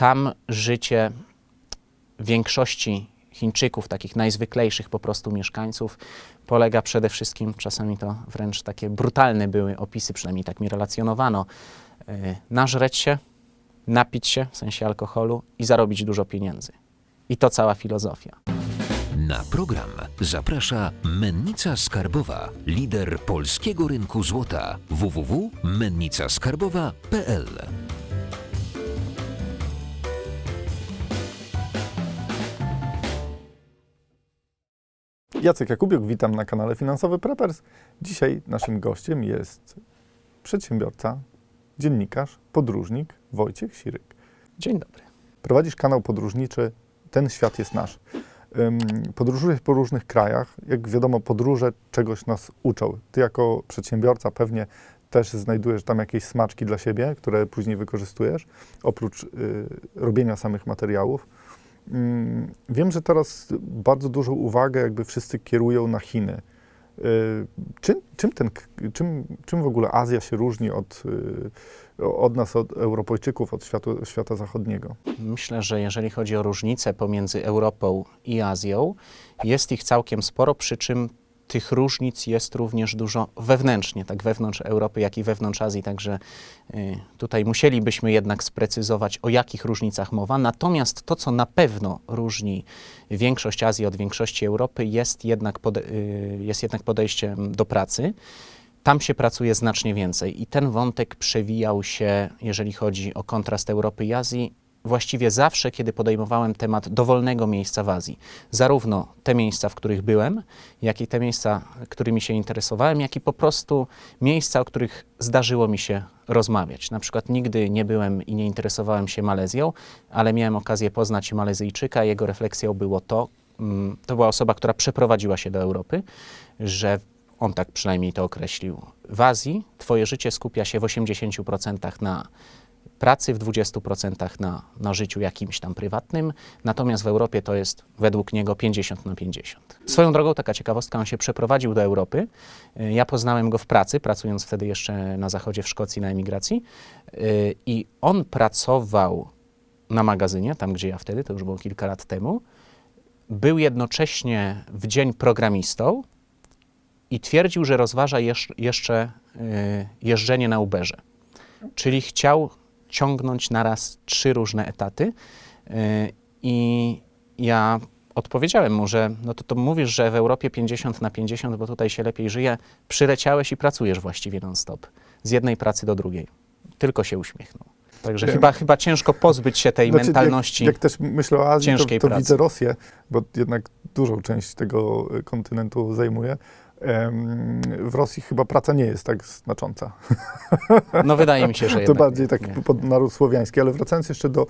tam życie większości Chińczyków, takich najzwyklejszych po prostu mieszkańców, polega przede wszystkim, czasami to wręcz takie brutalne były opisy, przynajmniej tak mi relacjonowano, yy, nażreć się, napić się, w sensie alkoholu i zarobić dużo pieniędzy. I to cała filozofia. Na program zaprasza Mennica Skarbowa, lider polskiego rynku złota www.mennicaskarbowa.pl. Jacek Jakubiuk, witam na kanale Finansowy Preppers. Dzisiaj naszym gościem jest przedsiębiorca, dziennikarz, podróżnik Wojciech Siryk. Dzień dobry. Prowadzisz kanał podróżniczy Ten Świat jest Nasz. Podróżujesz po różnych krajach. Jak wiadomo, podróże czegoś nas uczą. Ty jako przedsiębiorca pewnie też znajdujesz tam jakieś smaczki dla siebie, które później wykorzystujesz, oprócz y, robienia samych materiałów. Mm, Wiem, że teraz bardzo dużą uwagę jakby wszyscy kierują na Chiny. Y, Czym, czym, ten, czym, czym w ogóle Azja się różni od, y, od nas, od Europejczyków, od światu, świata zachodniego? Myślę, że jeżeli chodzi o różnice pomiędzy Europą i Azją, jest ich całkiem sporo, przy czym tych różnic jest również dużo wewnętrznie, tak wewnątrz Europy, jak i wewnątrz Azji, także y, tutaj musielibyśmy jednak sprecyzować, o jakich różnicach mowa. Natomiast to, co na pewno różni większość Azji od większości Europy, jest jednak, pode, y, jest jednak podejściem do pracy. Tam się pracuje znacznie więcej i ten wątek przewijał się, jeżeli chodzi o kontrast Europy i Azji, właściwie zawsze, kiedy podejmowałem temat dowolnego miejsca w Azji. Zarówno te miejsca, w których byłem, jak i te miejsca, którymi się interesowałem, jak i po prostu miejsca, o których zdarzyło mi się rozmawiać. Na przykład nigdy nie byłem i nie interesowałem się Malezją, ale miałem okazję poznać Malezyjczyka. Jego refleksją było to, mm, to była osoba, która przeprowadziła się do Europy, że on tak przynajmniej to określił. W Azji twoje życie skupia się w 80% na pracy, w 20% na, na życiu jakimś tam prywatnym, natomiast w Europie to jest według niego 50 na 50. Swoją drogą, taka ciekawostka, on się przeprowadził do Europy. Y, Ja poznałem go w pracy, pracując wtedy jeszcze na zachodzie w Szkocji na emigracji Y, i on pracował na magazynie, tam gdzie ja wtedy, to już było kilka lat temu, był jednocześnie w dzień programistą i twierdził, że rozważa jesz- jeszcze y, jeżdżenie na Uberze. Czyli chciał ciągnąć naraz trzy różne etaty. Y, I ja odpowiedziałem mu, że no to, to mówisz, że w Europie 50 na 50, bo tutaj się lepiej żyje. Przyleciałeś i pracujesz właściwie non-stop. Z jednej pracy do drugiej. Tylko się uśmiechnął. Także Wiem. chyba, chyba ciężko pozbyć się tej Znaczy, mentalności. Jak, jak też myślę o Azji, to, to pracy. widzę Rosję, bo jednak dużą część tego kontynentu zajmuje. W Rosji chyba praca nie jest tak znacząca. No wydaje mi się, że To bardziej tak Nie. pod naród słowiański, ale wracając jeszcze do,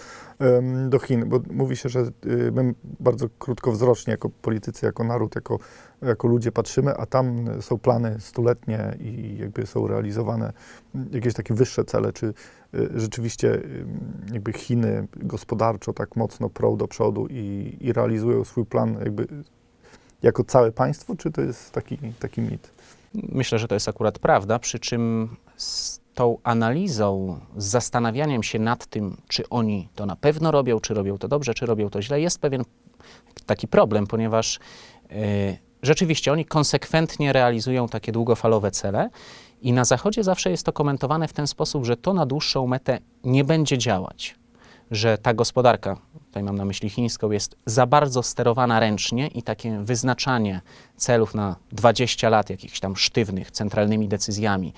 do Chin, bo mówi się, że y, my bardzo krótkowzrocznie jako politycy, jako naród, jako, jako ludzie patrzymy, a tam są plany stuletnie i jakby są realizowane jakieś takie wyższe cele, czy y, rzeczywiście y, jakby Chiny gospodarczo tak mocno prą do przodu i, i realizują swój plan jakby jako całe państwo, czy to jest taki, taki mit? Myślę, że to jest akurat prawda, przy czym z tą analizą, z zastanawianiem się nad tym, czy oni to na pewno robią, czy robią to dobrze, czy robią to źle, jest pewien taki problem, ponieważ y, rzeczywiście oni konsekwentnie realizują takie długofalowe cele i na Zachodzie zawsze jest to komentowane w ten sposób, że to na dłuższą metę nie będzie działać, że ta gospodarka, tutaj mam na myśli chińską, jest za bardzo sterowana ręcznie i takie wyznaczanie celów na 20 lat, jakichś tam sztywnych, centralnymi decyzjami,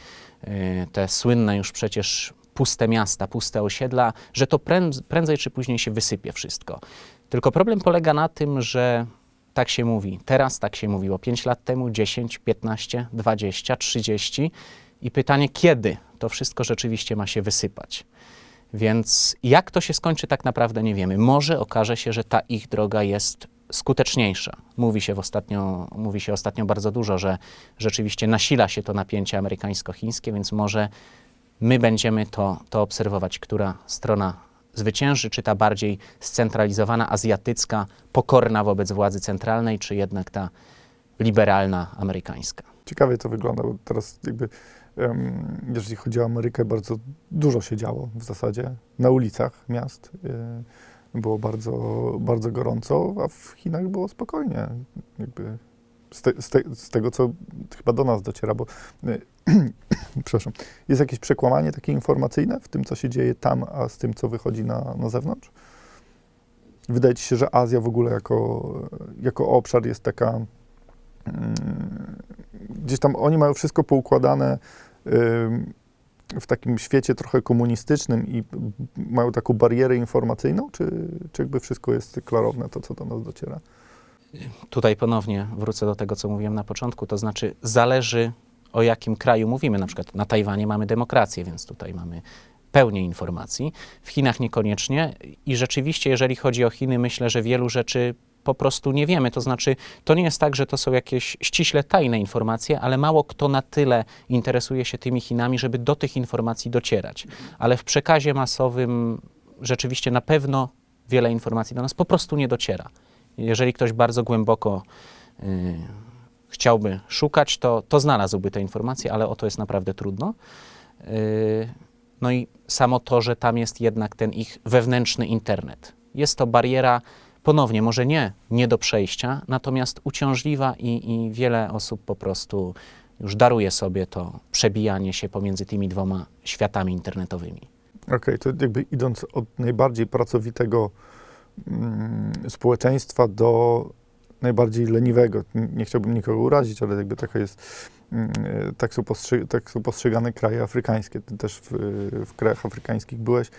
y, te słynne już przecież puste miasta, puste osiedla, że to pręd- prędzej czy później się wysypie wszystko. Tylko problem polega na tym, że tak się mówi. Teraz tak się mówiło 5 lat temu, 10, 15, 20, 30 i pytanie, kiedy to wszystko rzeczywiście ma się wysypać. Więc jak to się skończy, tak naprawdę nie wiemy. Może okaże się, że ta ich droga jest skuteczniejsza. Mówi się, w ostatnio, mówi się ostatnio bardzo dużo, że rzeczywiście nasila się to napięcie amerykańsko-chińskie, więc może my będziemy to, to obserwować, która strona zwycięży, czy ta bardziej scentralizowana, azjatycka, pokorna wobec władzy centralnej, czy jednak ta liberalna, amerykańska. Ciekawie to wygląda, bo teraz jakby jeżeli chodzi o Amerykę, bardzo dużo się działo w zasadzie na ulicach miast. y, Było bardzo, bardzo gorąco, a w Chinach było spokojnie. Jakby z, te, z, te, z tego, co chyba do nas dociera, bo y, przepraszam, jest jakieś przekłamanie takie informacyjne w tym, co się dzieje tam, a z tym, co wychodzi na, na zewnątrz? Wydaje ci się, że Azja w ogóle jako, jako obszar jest taka. Mm, Gdzieś tam oni mają wszystko poukładane ym, w takim świecie trochę komunistycznym i mają taką barierę informacyjną, czy, czy jakby wszystko jest klarowne, to co do nas dociera? Tutaj ponownie wrócę do tego, co mówiłem na początku, to znaczy zależy o jakim kraju mówimy. Na przykład na Tajwanie mamy demokrację, więc tutaj mamy pełnię informacji. W Chinach niekoniecznie i rzeczywiście, jeżeli chodzi o Chiny, myślę, że wielu rzeczy po prostu nie wiemy. To znaczy, to nie jest tak, że to są jakieś ściśle tajne informacje, ale mało kto na tyle interesuje się tymi Chinami, żeby do tych informacji docierać. Ale w przekazie masowym rzeczywiście na pewno wiele informacji do nas po prostu nie dociera. Jeżeli ktoś bardzo głęboko y, chciałby szukać, to, to znalazłby te informacje, ale o to jest naprawdę trudno. Y, no i samo to, że tam jest jednak ten ich wewnętrzny internet. Jest to bariera, ponownie, może nie, nie do przejścia, natomiast uciążliwa i, i wiele osób po prostu już daruje sobie to przebijanie się pomiędzy tymi dwoma światami internetowymi. Okej, to jakby idąc od najbardziej pracowitego mm, społeczeństwa do najbardziej leniwego. Nie chciałbym nikogo urazić, ale jakby taka jest, mm, e, tak są, tak są postrzegane kraje afrykańskie. Ty też w, w krajach afrykańskich byłeś.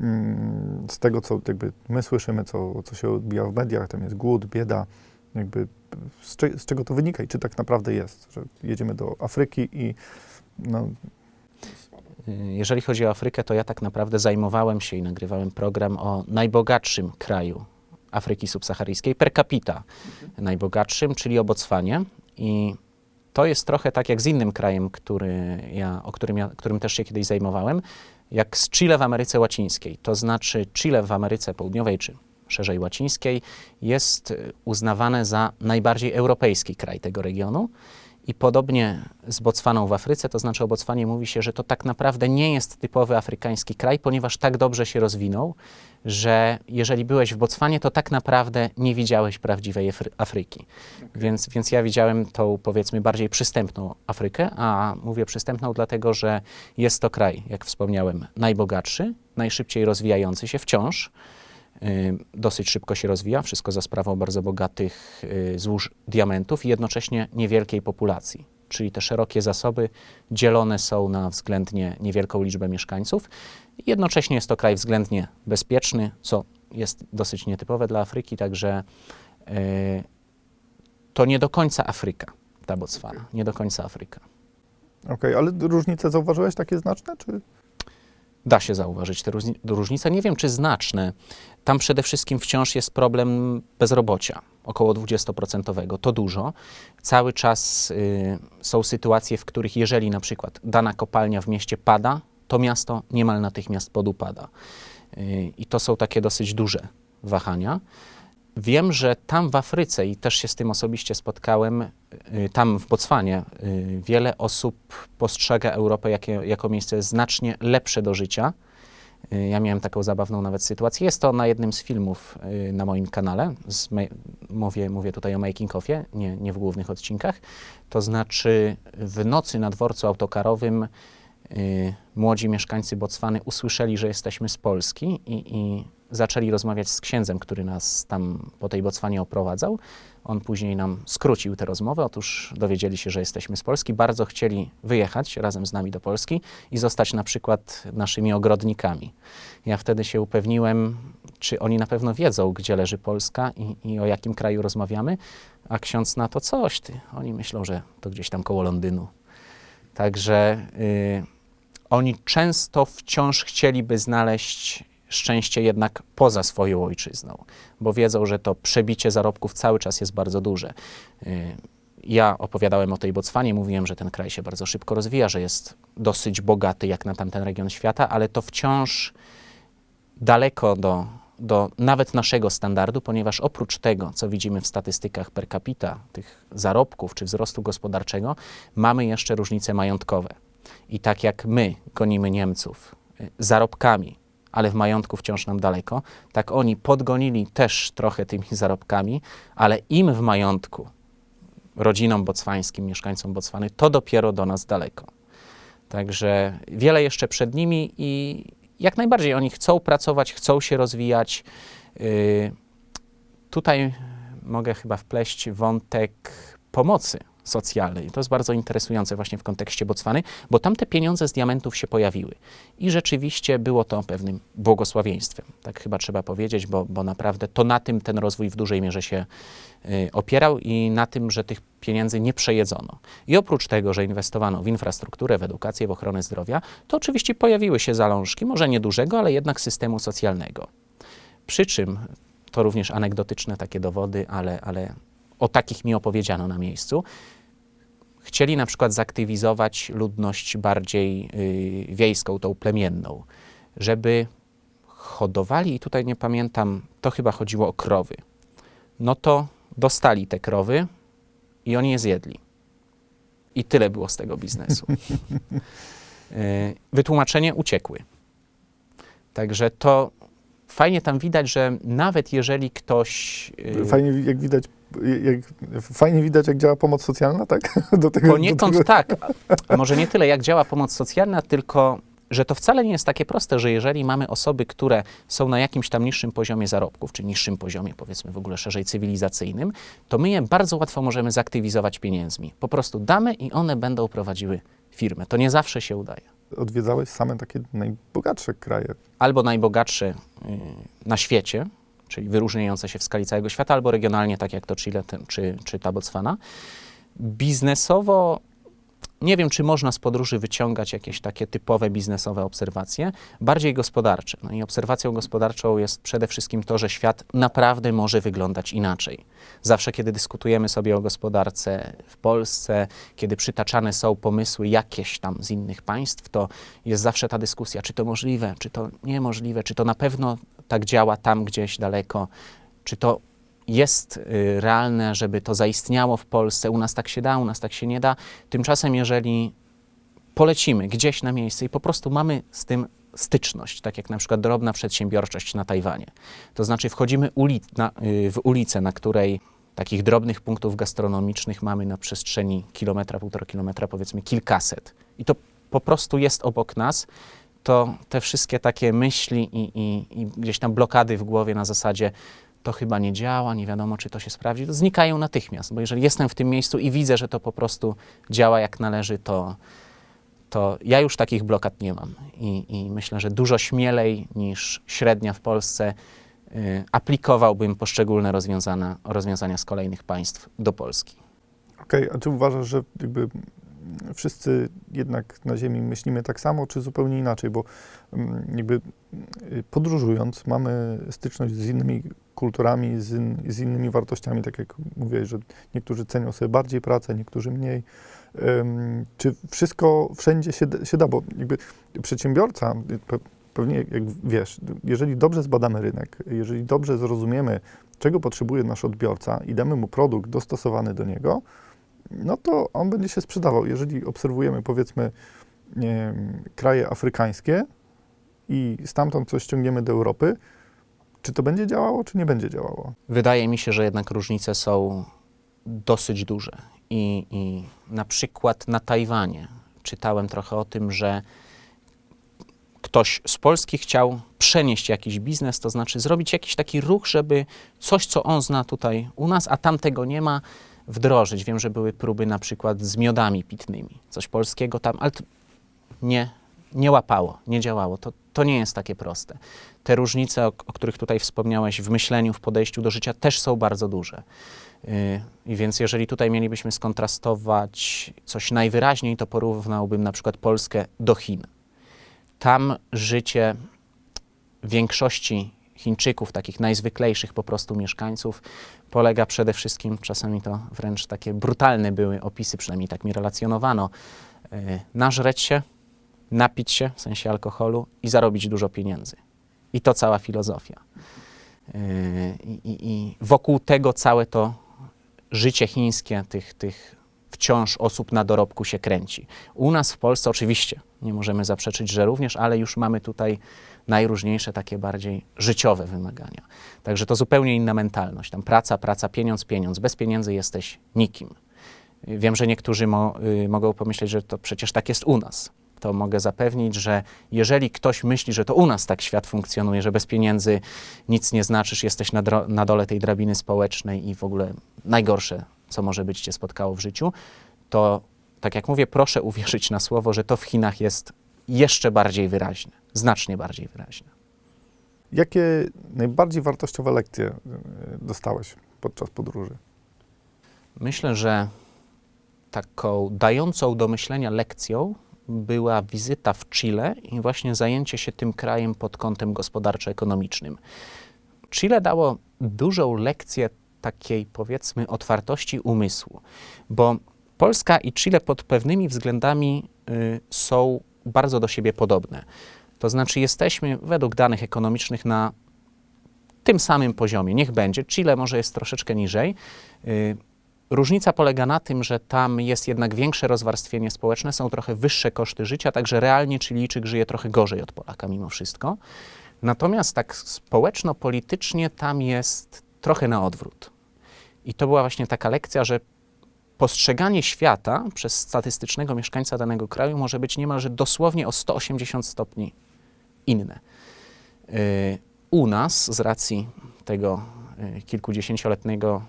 Mm, Z tego, co jakby my słyszymy, co, co się odbija w mediach, tam jest głód, bieda, jakby z, z czego to wynika i czy tak naprawdę jest, że jedziemy do Afryki i no, Jeżeli chodzi o Afrykę, to ja tak naprawdę zajmowałem się i nagrywałem program o najbogatszym kraju Afryki subsaharyjskiej, per capita najbogatszym, czyli o Botswanie. I to jest trochę tak jak z innym krajem, który ja, o którym, ja, którym też się kiedyś zajmowałem, jak z Chile w Ameryce Łacińskiej. To znaczy Chile w Ameryce Południowej, czy szerzej łacińskiej, jest y, uznawane za najbardziej europejski kraj tego regionu. I podobnie z Botswaną w Afryce, to znaczy o Botswanie mówi się, że to tak naprawdę nie jest typowy afrykański kraj, ponieważ tak dobrze się rozwinął, że jeżeli byłeś w Botswanie, to tak naprawdę nie widziałeś prawdziwej Afry- Afryki. Więc, więc ja widziałem tą powiedzmy bardziej przystępną Afrykę, a mówię przystępną dlatego, że jest to kraj, jak wspomniałem, najbogatszy, najszybciej rozwijający się wciąż. Dosyć szybko się rozwija, wszystko za sprawą bardzo bogatych y, złóż diamentów i jednocześnie niewielkiej populacji. Czyli te szerokie zasoby dzielone są na względnie niewielką liczbę mieszkańców. Jednocześnie jest to kraj względnie bezpieczny, co jest dosyć nietypowe dla Afryki, także y, to nie do końca Afryka, ta Botswana, nie do końca Afryka. okej, ale różnice zauważyłeś takie znaczne, czy Da się zauważyć te różni- różnice. Nie wiem, czy znaczne. Tam przede wszystkim wciąż jest problem bezrobocia, około 20%. To dużo. Cały czas y, są sytuacje, w których jeżeli na przykład dana kopalnia w mieście pada, to miasto niemal natychmiast podupada. Y, I to są takie dosyć duże wahania. Wiem, że tam w Afryce, i też się z tym osobiście spotkałem, y, tam w Botswanie, y, wiele osób postrzega Europę jakie, jako miejsce znacznie lepsze do życia. Y, Ja miałem taką zabawną nawet sytuację. Jest to na jednym z filmów na moim kanale. Mówię, mówię tutaj o making offie, nie, nie w głównych odcinkach. To znaczy w nocy na dworcu autokarowym młodzi mieszkańcy Botswany usłyszeli, że jesteśmy z Polski i, i zaczęli rozmawiać z księdzem, który nas tam po tej Botswanie oprowadzał. On później nam skrócił tę rozmowę. Otóż dowiedzieli się, że jesteśmy z Polski. Bardzo chcieli wyjechać razem z nami do Polski i zostać na przykład naszymi ogrodnikami. Ja wtedy się upewniłem, czy oni na pewno wiedzą, gdzie leży Polska i, i o jakim kraju rozmawiamy. A ksiądz na to coś, ty. Oni myślą, że to gdzieś tam koło Londynu. Także y, oni często wciąż chcieliby znaleźć szczęście jednak poza swoją ojczyzną, bo wiedzą, że to przebicie zarobków cały czas jest bardzo duże. Y, Ja opowiadałem o tej Botswanie, mówiłem, że ten kraj się bardzo szybko rozwija, że jest dosyć bogaty jak na tamten region świata, ale to wciąż daleko do, do nawet naszego standardu, ponieważ oprócz tego, co widzimy w statystykach per capita, tych zarobków czy wzrostu gospodarczego, mamy jeszcze różnice majątkowe. I tak jak my gonimy Niemców y, zarobkami, ale w majątku wciąż nam daleko, tak oni podgonili też trochę tymi zarobkami, ale im w majątku, rodzinom botswańskim, mieszkańcom Botswany, to dopiero do nas daleko. Także wiele jeszcze przed nimi i jak najbardziej oni chcą pracować, chcą się rozwijać. Y, Tutaj mogę chyba wpleść wątek pomocy socjalnej. To jest bardzo interesujące właśnie w kontekście Botswany, bo tam te pieniądze z diamentów się pojawiły. I rzeczywiście było to pewnym błogosławieństwem. Tak chyba trzeba powiedzieć, bo, bo naprawdę to na tym ten rozwój w dużej mierze się y, opierał i na tym, że tych pieniędzy nie przejedzono. I oprócz tego, że inwestowano w infrastrukturę, w edukację, w ochronę zdrowia, to oczywiście pojawiły się zalążki, może niedużego, ale jednak systemu socjalnego. Przy czym, to również anegdotyczne takie dowody, ale, ale o takich mi opowiedziano na miejscu, chcieli na przykład zaktywizować ludność bardziej y, wiejską, tą plemienną, żeby hodowali, i tutaj nie pamiętam, to chyba chodziło o krowy, no to dostali te krowy i oni je zjedli. I tyle było z tego biznesu. Y, Wytłumaczenie uciekły. Także to fajnie tam widać, że nawet jeżeli ktoś. y, Fajnie, jak widać, jak, fajnie widać, jak działa pomoc socjalna, tak? Do tego, Poniekąd do tego. tak. A może nie tyle, jak działa pomoc socjalna, tylko że to wcale nie jest takie proste, że jeżeli mamy osoby, które są na jakimś tam niższym poziomie zarobków, czy niższym poziomie, powiedzmy w ogóle szerzej cywilizacyjnym, to my je bardzo łatwo możemy zaktywizować pieniędzmi. Po prostu damy i one będą prowadziły firmę. To nie zawsze się udaje. Odwiedzałeś same takie najbogatsze kraje. Albo najbogatsze y, na świecie, czyli wyróżniające się w skali całego świata, albo regionalnie, tak jak to Chile czy, czy ta Botswana. Biznesowo nie wiem, czy można z podróży wyciągać jakieś takie typowe biznesowe obserwacje, bardziej gospodarcze. No i obserwacją gospodarczą jest przede wszystkim to, że świat naprawdę może wyglądać inaczej. Zawsze, kiedy dyskutujemy sobie o gospodarce w Polsce, kiedy przytaczane są pomysły jakieś tam z innych państw, to jest zawsze ta dyskusja, czy to możliwe, czy to niemożliwe, czy to na pewno tak działa tam gdzieś daleko, czy to jest y, realne, żeby to zaistniało w Polsce, u nas tak się da, u nas tak się nie da. Tymczasem, jeżeli polecimy gdzieś na miejsce i po prostu mamy z tym styczność, tak jak na przykład drobna przedsiębiorczość na Tajwanie, to znaczy wchodzimy uli na, y, w ulicę, na której takich drobnych punktów gastronomicznych mamy na przestrzeni kilometra, półtora kilometra, powiedzmy kilkaset. I to po prostu jest obok nas, to te wszystkie takie myśli i, i, i gdzieś tam blokady w głowie na zasadzie to chyba nie działa, nie wiadomo, czy to się sprawdzi, to znikają natychmiast, bo jeżeli jestem w tym miejscu i widzę, że to po prostu działa jak należy, to, to ja już takich blokad nie mam. I, I myślę, że dużo śmielej niż średnia w Polsce y, aplikowałbym poszczególne rozwiązania, rozwiązania z kolejnych państw do Polski. Okej, a czy uważasz, że jakby wszyscy jednak na Ziemi myślimy tak samo, czy zupełnie inaczej? Bo mm, jakby y, podróżując mamy styczność z innymi kulturami, z, in, z innymi wartościami, tak jak mówiłeś, że niektórzy cenią sobie bardziej pracę, niektórzy mniej. Czy wszystko wszędzie się, się da? Bo jakby przedsiębiorca, y, pe, pewnie jak wiesz, jeżeli dobrze zbadamy rynek, jeżeli dobrze zrozumiemy, czego potrzebuje nasz odbiorca i damy mu produkt dostosowany do niego, no to on będzie się sprzedawał. Jeżeli obserwujemy, powiedzmy, kraje afrykańskie i stamtąd coś ściągniemy do Europy, czy to będzie działało, czy nie będzie działało? Wydaje mi się, że jednak różnice są dosyć duże. I, I na przykład na Tajwanie czytałem trochę o tym, że ktoś z Polski chciał przenieść jakiś biznes, to znaczy zrobić jakiś taki ruch, żeby coś, co on zna tutaj u nas, a tam tego nie ma, wdrożyć. Wiem, że były próby na przykład z miodami pitnymi, coś polskiego tam, ale nie, nie łapało, nie działało. To, to nie jest takie proste. Te różnice, o, o których tutaj wspomniałeś, w myśleniu, w podejściu do życia też są bardzo duże. Yy, więc jeżeli tutaj mielibyśmy skontrastować coś najwyraźniej, to porównałbym na przykład Polskę do Chin. Tam życie większości Chińczyków, takich najzwyklejszych po prostu mieszkańców, polega przede wszystkim, czasami to wręcz takie brutalne były opisy, przynajmniej tak mi relacjonowano, yy, nażreć się, napić się, w sensie alkoholu i zarobić dużo pieniędzy. I to cała filozofia. Yy, I, i, I wokół tego całe to życie chińskie tych, tych wciąż osób na dorobku się kręci. U nas w Polsce oczywiście, nie możemy zaprzeczyć, że również, ale już mamy tutaj najróżniejsze takie bardziej życiowe wymagania. Także to zupełnie inna mentalność. Tam praca, praca, pieniądz, pieniądz. Bez pieniędzy jesteś nikim. Wiem, że niektórzy mo, y, mogą pomyśleć, że to przecież tak jest u nas. To mogę zapewnić, że jeżeli ktoś myśli, że to u nas tak świat funkcjonuje, że bez pieniędzy nic nie znaczysz, jesteś na, na dole tej drabiny społecznej i w ogóle najgorsze, co może być cię spotkało w życiu, to tak jak mówię, proszę uwierzyć na słowo, że to w Chinach jest jeszcze bardziej wyraźne, znacznie bardziej wyraźne. Jakie najbardziej wartościowe lekcje y, dostałeś podczas podróży? Myślę, że taką dającą do myślenia lekcją była wizyta w Chile i właśnie zajęcie się tym krajem pod kątem gospodarczo-ekonomicznym. Chile dało dużą lekcję takiej, powiedzmy, otwartości umysłu, bo Polska i Chile pod pewnymi względami y, są bardzo do siebie podobne. To znaczy, jesteśmy według danych ekonomicznych na tym samym poziomie. Niech będzie. Chile może jest troszeczkę niżej. Y, Różnica polega na tym, że tam jest jednak większe rozwarstwienie społeczne, są trochę wyższe koszty życia, także realnie Chilijczyk żyje trochę gorzej od Polaka mimo wszystko. Natomiast tak społeczno-politycznie tam jest trochę na odwrót. I to była właśnie taka lekcja, że postrzeganie świata przez statystycznego mieszkańca danego kraju może być niemalże dosłownie o 180 stopni inne. Y, U nas, z racji tego y, kilkudziesięcioletniego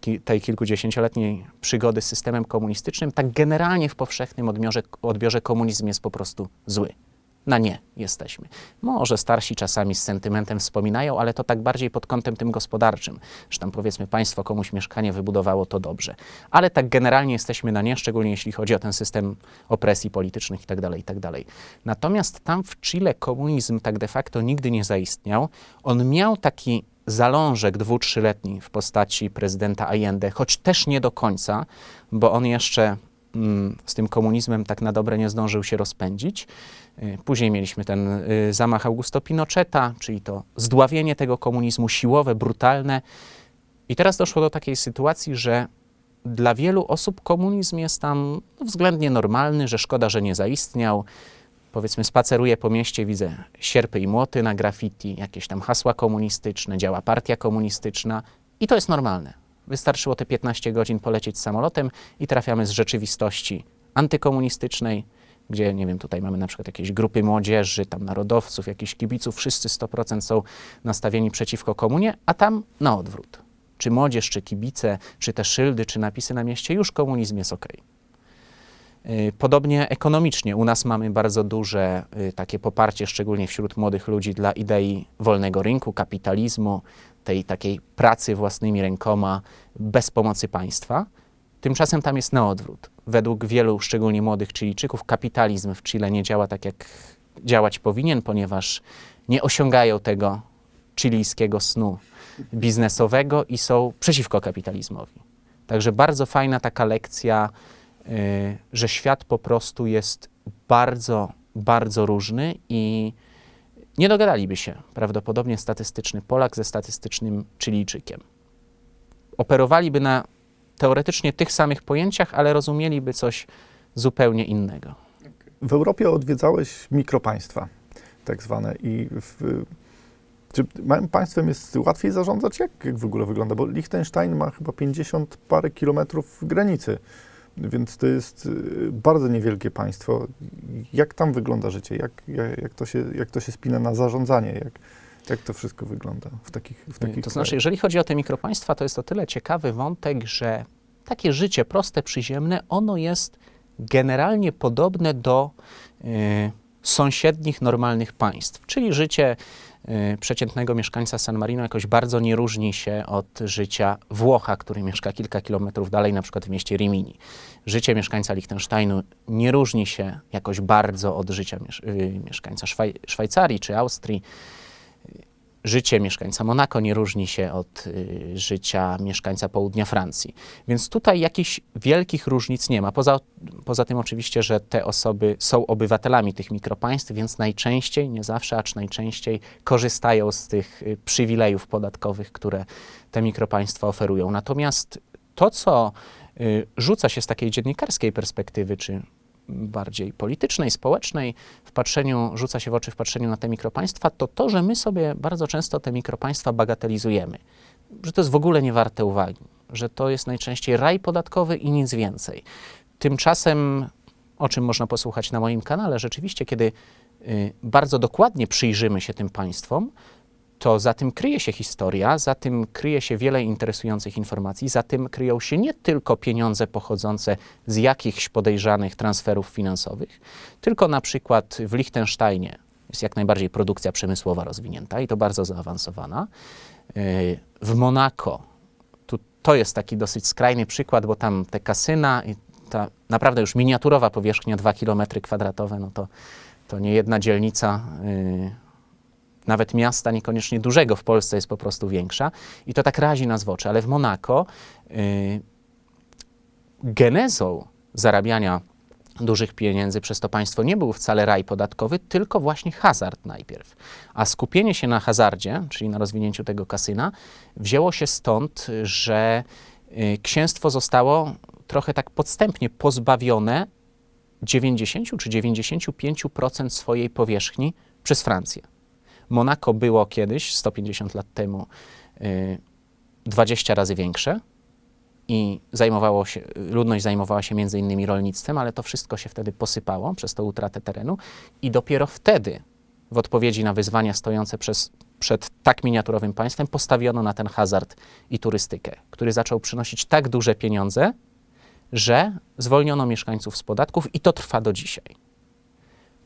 ki- tej kilkudziesięcioletniej przygody z systemem komunistycznym, tak generalnie w powszechnym odbiorze, odbiorze komunizm jest po prostu zły. Na nie jesteśmy. Może starsi czasami z sentymentem wspominają, ale to tak bardziej pod kątem tym gospodarczym, że tam powiedzmy państwo komuś mieszkanie wybudowało, to dobrze. Ale tak generalnie jesteśmy na nie, szczególnie jeśli chodzi o ten system opresji politycznych itd. itd. Natomiast tam w Chile komunizm tak de facto nigdy nie zaistniał. On miał taki zalążek dwu, trzyletni w postaci prezydenta Allende, choć też nie do końca, bo on jeszcze z tym komunizmem tak na dobre nie zdążył się rozpędzić. Y, Później mieliśmy ten y, zamach Augusto Pinocheta, czyli to zdławienie tego komunizmu siłowe, brutalne. I teraz doszło do takiej sytuacji, że dla wielu osób komunizm jest tam względnie normalny, że szkoda, że nie zaistniał. Powiedzmy, spaceruję po mieście, widzę sierpy i młoty na graffiti, jakieś tam hasła komunistyczne, działa partia komunistyczna i to jest normalne. Wystarczyło te 15 godzin polecieć samolotem i trafiamy z rzeczywistości antykomunistycznej, gdzie, nie wiem, tutaj mamy na przykład jakieś grupy młodzieży, tam narodowców, jakichś kibiców, wszyscy 100% są nastawieni przeciwko komunie, a tam na odwrót. Czy młodzież, czy kibice, czy te szyldy, czy napisy na mieście, już komunizm jest okej. Y, Podobnie ekonomicznie. U nas mamy bardzo duże y, takie poparcie, szczególnie wśród młodych ludzi, dla idei wolnego rynku, kapitalizmu, tej takiej pracy własnymi rękoma, bez pomocy państwa. Tymczasem tam jest na odwrót. Według wielu, szczególnie młodych Chilijczyków, kapitalizm w Chile nie działa tak, jak działać powinien, ponieważ nie osiągają tego chilijskiego snu biznesowego i są przeciwko kapitalizmowi. Także bardzo fajna taka lekcja, y, że świat po prostu jest bardzo, bardzo różny i nie dogadaliby się prawdopodobnie statystyczny Polak ze statystycznym Chilijczykiem. Operowaliby na teoretycznie tych samych pojęciach, ale rozumieliby coś zupełnie innego. W Europie odwiedzałeś mikropaństwa, tak zwane. I w, czy małym państwem jest łatwiej zarządzać? Jak, jak w ogóle wygląda? Bo Liechtenstein ma chyba 50 parę kilometrów granicy, więc to jest y, bardzo niewielkie państwo. Jak tam wygląda życie? Jak, jak, jak, to, się, jak to się spina na zarządzanie? Jak, jak to wszystko wygląda w takich, w takich To znaczy, krajach? jeżeli chodzi o te mikropaństwa, to jest o tyle ciekawy wątek, że takie życie proste, przyziemne, ono jest generalnie podobne do y, sąsiednich, normalnych państw. Czyli życie przeciętnego mieszkańca San Marino jakoś bardzo nie różni się od życia Włocha, który mieszka kilka kilometrów dalej, na przykład w mieście Rimini. Życie mieszkańca Liechtensteinu nie różni się jakoś bardzo od życia miesz- y, mieszkańca Szwaj- Szwajcarii czy Austrii życie mieszkańca Monako nie różni się od y, życia mieszkańca południa Francji. Więc tutaj jakichś wielkich różnic nie ma. Poza, poza tym oczywiście, że te osoby są obywatelami tych mikropaństw, więc najczęściej, nie zawsze, acz najczęściej korzystają z tych y, przywilejów podatkowych, które te mikropaństwa oferują. Natomiast to, co y, rzuca się z takiej dziennikarskiej perspektywy, czy bardziej politycznej, społecznej, w patrzeniu, rzuca się w oczy w patrzeniu na te mikropaństwa, to to, że my sobie bardzo często te mikropaństwa bagatelizujemy, że to jest w ogóle nie warte uwagi, że to jest najczęściej raj podatkowy i nic więcej. Tymczasem, o czym można posłuchać na moim kanale, rzeczywiście, kiedy y, bardzo dokładnie przyjrzymy się tym państwom, to za tym kryje się historia, za tym kryje się wiele interesujących informacji, za tym kryją się nie tylko pieniądze pochodzące z jakichś podejrzanych transferów finansowych, tylko na przykład w Liechtensteinie jest jak najbardziej produkcja przemysłowa rozwinięta i to bardzo zaawansowana. Yy, W Monako tu, to jest taki dosyć skrajny przykład, bo tam te kasyna i ta naprawdę już miniaturowa powierzchnia 2 km kwadratowe, no to, to nie jedna dzielnica yy, nawet miasta niekoniecznie dużego w Polsce jest po prostu większa i to tak razi nas w oczy, ale w Monako y, genezą zarabiania dużych pieniędzy przez to państwo nie był wcale raj podatkowy, tylko właśnie hazard najpierw. A skupienie się na hazardzie, czyli na rozwinięciu tego kasyna, wzięło się stąd, że y, księstwo zostało trochę tak podstępnie pozbawione 90 czy 95% swojej powierzchni przez Francję. Monako było kiedyś, 150 lat temu, y, 20 razy większe i zajmowało się, ludność zajmowała się między innymi rolnictwem, ale to wszystko się wtedy posypało przez tą utratę terenu i dopiero wtedy, w odpowiedzi na wyzwania stojące przez, przed tak miniaturowym państwem, postawiono na ten hazard i turystykę, który zaczął przynosić tak duże pieniądze, że zwolniono mieszkańców z podatków i to trwa do dzisiaj.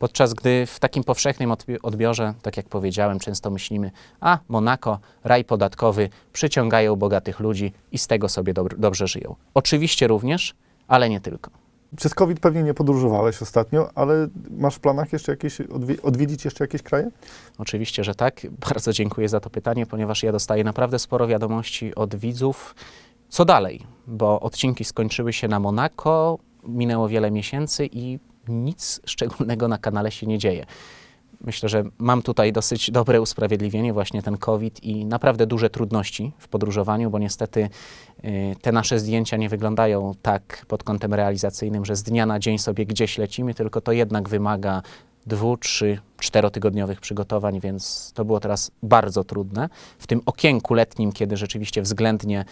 Podczas gdy w takim powszechnym odbi- odbiorze, tak jak powiedziałem, często myślimy, a Monako, raj podatkowy, przyciągają bogatych ludzi i z tego sobie dobr- dobrze żyją. Oczywiście również, ale nie tylko. Przez COVID pewnie nie podróżowałeś ostatnio, ale masz w planach jeszcze jakieś, odwie- odwiedzić jeszcze jakieś kraje? Oczywiście, że tak. Bardzo dziękuję za to pytanie, ponieważ ja dostaję naprawdę sporo wiadomości od widzów. Co dalej? Bo odcinki skończyły się na Monako, minęło wiele miesięcy i nic szczególnego na kanale się nie dzieje. Myślę, że mam tutaj dosyć dobre usprawiedliwienie, właśnie ten COVID i naprawdę duże trudności w podróżowaniu, bo niestety y, te nasze zdjęcia nie wyglądają tak pod kątem realizacyjnym, że z dnia na dzień sobie gdzieś lecimy, tylko to jednak wymaga dwu, trzy, czterotygodniowych przygotowań, więc to było teraz bardzo trudne. W tym okienku letnim, kiedy rzeczywiście względnie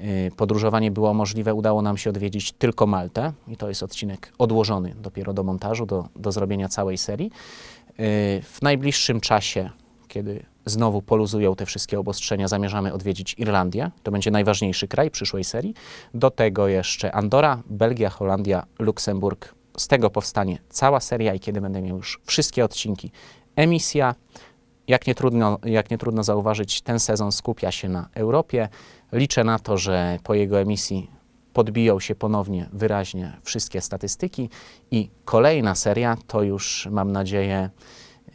y, podróżowanie było możliwe, udało nam się odwiedzić tylko Maltę i to jest odcinek odłożony dopiero do montażu, do, do zrobienia całej serii. Y, W najbliższym czasie, kiedy znowu poluzują te wszystkie obostrzenia, zamierzamy odwiedzić Irlandię. To będzie najważniejszy kraj przyszłej serii. Do tego jeszcze Andora, Belgia, Holandia, Luksemburg. Z tego powstanie cała seria i kiedy będę miał już wszystkie odcinki, emisja. Jak nie, trudno, jak nie trudno zauważyć, ten sezon skupia się na Europie. Liczę na to, że po jego emisji podbiją się ponownie wyraźnie wszystkie statystyki i kolejna seria to już mam nadzieję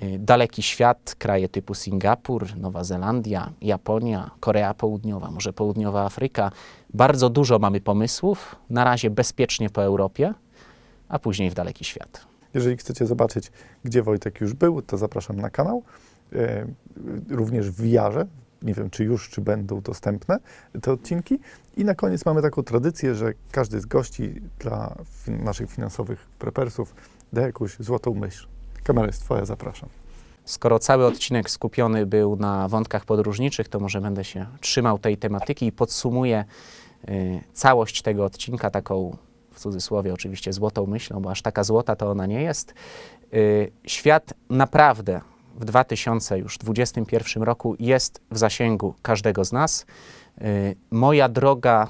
y, daleki świat, kraje typu Singapur, Nowa Zelandia, Japonia, Korea Południowa, może Południowa Afryka. Bardzo dużo mamy pomysłów, na razie bezpiecznie po Europie, a później w daleki świat. Jeżeli chcecie zobaczyć, gdzie Wojtek już był, to zapraszam na kanał. E, również w VR-ze. Nie wiem, czy już, czy będą dostępne te odcinki. I na koniec mamy taką tradycję, że każdy z gości dla naszych finansowych prepersów da jakąś złotą myśl. Kamera jest Twoja, zapraszam. Skoro cały odcinek skupiony był na wątkach podróżniczych, to może będę się trzymał tej tematyki i podsumuję y, całość tego odcinka taką, w cudzysłowie oczywiście, złotą myślą, bo aż taka złota to ona nie jest. Y, świat naprawdę w 2021 roku jest w zasięgu każdego z nas. Y, moja droga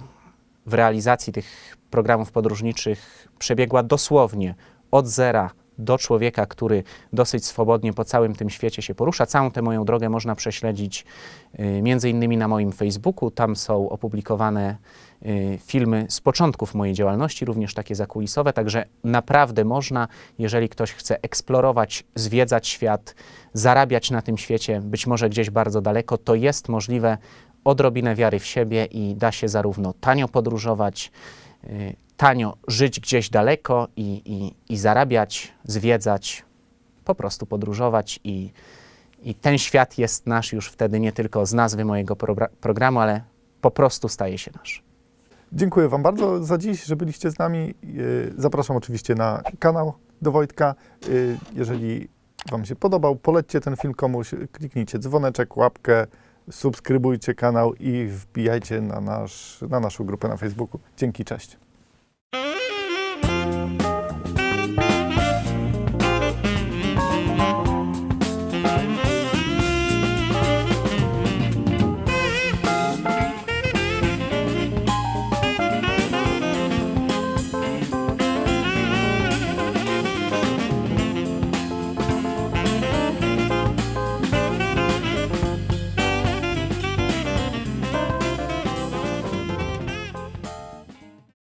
w realizacji tych programów podróżniczych przebiegła dosłownie od zera do człowieka, który dosyć swobodnie po całym tym świecie się porusza. Całą tę moją drogę można prześledzić y, między innymi na moim Facebooku. Tam są opublikowane y, filmy z początków mojej działalności, również takie zakulisowe, także naprawdę można, jeżeli ktoś chce eksplorować, zwiedzać świat, zarabiać na tym świecie, być może gdzieś bardzo daleko, to jest możliwe odrobinę wiary w siebie i da się zarówno tanio podróżować, y, tanio żyć gdzieś daleko i, i, i zarabiać, zwiedzać, po prostu podróżować i, i ten świat jest nasz już wtedy nie tylko z nazwy mojego programu, ale po prostu staje się nasz. Dziękuję Wam bardzo za dziś, że byliście z nami. Yy, Zapraszam oczywiście na kanał do Wojtka. Yy, Jeżeli Wam się podobał, polećcie ten film komuś, kliknijcie dzwoneczek, łapkę, subskrybujcie kanał i wbijajcie na, nasz, na naszą grupę na Facebooku. Dzięki, cześć.